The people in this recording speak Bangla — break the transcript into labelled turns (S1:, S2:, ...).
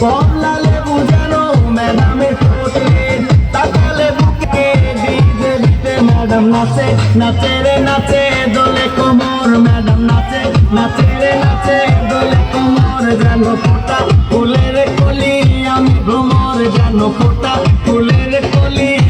S1: কমলা লেবু যেন ম্যাডামে ঠোঁটে ম্যাডাম নাচে নাচে নাচে, দোলে কোমর, ম্যাডাম নাচে নাচে নাচে, দোলে কোমর যেন ফোটা। ফুলের কলি আমি